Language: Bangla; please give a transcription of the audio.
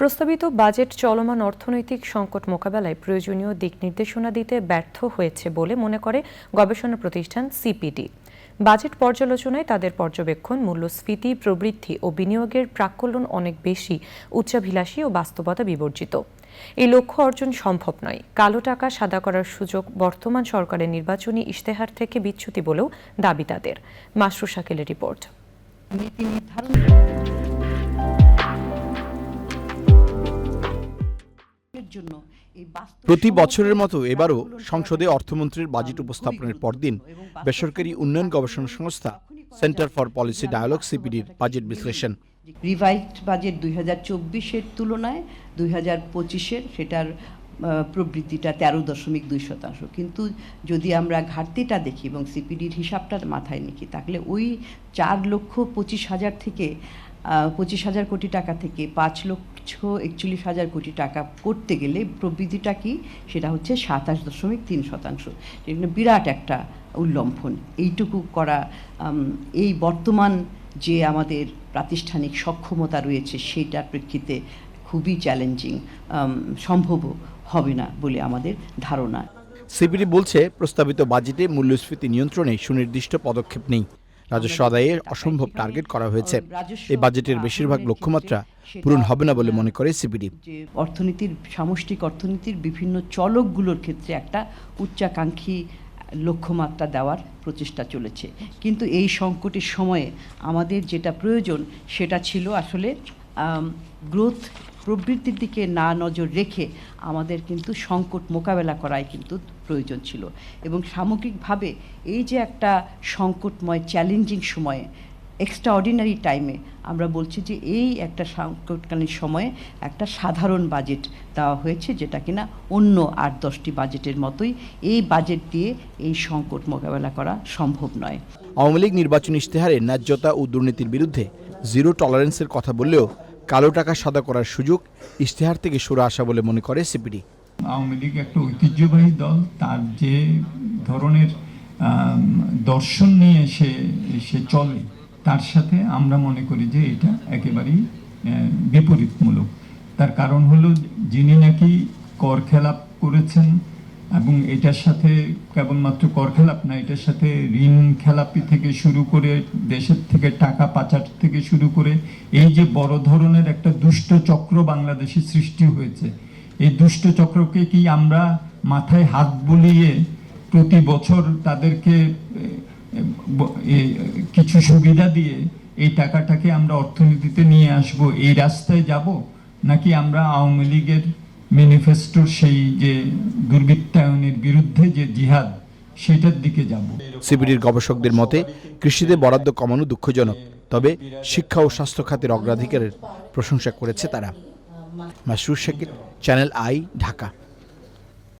প্রস্তাবিত বাজেট চলমান অর্থনৈতিক সংকট মোকাবেলায় প্রয়োজনীয় দিক নির্দেশনা দিতে ব্যর্থ হয়েছে বলে মনে করে গবেষণা প্রতিষ্ঠান সিপিডি। বাজেট পর্যালোচনায় তাদের পর্যবেক্ষণ, মূল্যস্ফীতি, প্রবৃদ্ধি ও বিনিয়োগের প্রাক্কলন অনেক বেশি উচ্চাভিলাষী ও বাস্তবতা বিবর্জিত। এই লক্ষ্য অর্জন সম্ভব নয়। কালো টাকা সাদা করার সুযোগ বর্তমান সরকারের নির্বাচনী ইশতেহার থেকে বিচ্যুতি বলেও দাবি তাদের। মাসরু শাকিলের রিপোর্ট। নীতি নির্ধারণ জন্য প্রতি বছরের মতো এবারও সংসদে অর্থমন্ত্রীর বাজেট উপস্থাপনের পরদিন বেসরকারি উন্নয়ন গবেষণা সংস্থা সেন্টার ফর পলিসি ডায়ালগ সিপিডির বাজেট বিশ্লেষণ। রিভাইজড বাজেট দুই হাজার চব্বিশের তুলনায় দুই হাজার পঁচিশের সেটার প্রবৃদ্ধিটা তেরো দশমিক দুই শতাংশ। কিন্তু যদি আমরা ঘাটতিটা দেখি এবং সিপিডির হিসাবটা মাথায় নিকি তাহলে ওই চার লক্ষ পঁচিশ হাজার থেকে পঁচিশ হাজার কোটি টাকা থেকে পাঁচ লক্ষ একচল্লিশ হাজার কোটি টাকা করতে গেলে প্রবৃদ্ধিটা কি? সেটা হচ্ছে সাতাশ দশমিক তিন শতাংশ। এখানে বিরাট একটা উল্লম্ফন। এইটুকু করা এই বর্তমান যে আমাদের প্রাতিষ্ঠানিক সক্ষমতা রয়েছে সেটার প্রেক্ষিতে খুবই চ্যালেঞ্জিং সম্ভবও হবে না বলে আমাদের ধারণা। সিপিডি বলছে, প্রস্তাবিত বাজেটে মূল্যস্ফীতি নিয়ন্ত্রণে সুনির্দিষ্ট পদক্ষেপ নেই। রাজস্ব আদায়ে অসম্ভব টার্গেট করা হয়েছে। এই বাজেটের বেশিরভাগ লক্ষ্যমাত্রা পূরণ হবে না বলে মনে করে সিপিডি অর্থনীতির সামষ্টিক অর্থনীতির বিভিন্ন চলকগুলোর ক্ষেত্রে একটা উচ্চাকাঙ্ক্ষী লক্ষ্যমাত্রা দেওয়ার প্রচেষ্টা চলেছে। কিন্তু এই সংকটের সময়ে আমাদের যেটা প্রয়োজন সেটা ছিল আসলে গ্রোথ প্রবৃত্তির দিকে না নজর রেখে আমাদের কিন্তু সংকট মোকাবেলা করাই কিন্তু প্রয়োজন ছিল। এবং সামগ্রিকভাবে এই যে একটা সংকটময় চ্যালেঞ্জিং সময়ে এক্সট্রা অর্ডিনারি টাইমে আমরা বলছি যে এই একটা সংকটকালীন সময়ে একটা সাধারণ বাজেট দেওয়া হয়েছে যেটা কিনা অন্য আট, দশটি বাজেটের মতোই এই বাজেট দিয়ে এই সংকট মোকাবেলা করা সম্ভব নয়। আওয়ামী লীগ নির্বাচন ইশতেহারে ন্যায্যতা ও দুর্নীতির বিরুদ্ধে জিরো টলারেন্সের কথা বললেও কালো টাকা সাদা করার সুযোগ ইশতেহার থেকে সরে আসা বলে মনে করে সিপিডি। আওয়ামী লীগ একটা ঐতিহ্যবাহী দল, তার যে ধরনের দর্শন নিয়ে সে সে চলে, তার সাথে আমরা মনে করি যে এটা একেবারেই বিপরীতমূলক। তার কারণ হলো, যিনি নাকি কর খেলাপ করেছেন এবং এটার সাথে কেবলমাত্র কর খেলাপ না, এটার সাথে ঋণ খেলাপি থেকে শুরু করে, দেশের থেকে টাকা পাচার থেকে শুরু করে, এই যে বড় ধরনের একটা দুষ্ট চক্র বাংলাদেশে সৃষ্টি হয়েছে, এই দুষ্ট চক্রকে কি আমরা মাথায় হাত বুলিয়ে প্রতি বছর তাদেরকে কিছু সুবিধা দিয়ে এই টাকাটাকে আমরা অর্থনীতিতে নিয়ে আসব, এই রাস্তায় যাব? নাকি আমরা আওয়ামী লীগের ম্যানিফেস্টোর সেই যে দুর্বৃত্তায়নের বিরুদ্ধে যে জিহাদ, সেটার দিকে যাব। সিবিডির গবেষকদের মতে, কৃষিতে বরাদ্দ কমানো দুঃখজনক, তবে শিক্ষা ও স্বাস্থ্য খাতের অগ্রাধিকারের প্রশংসা করেছে তারা। Masrur Sheikh Channel I, Dhaka.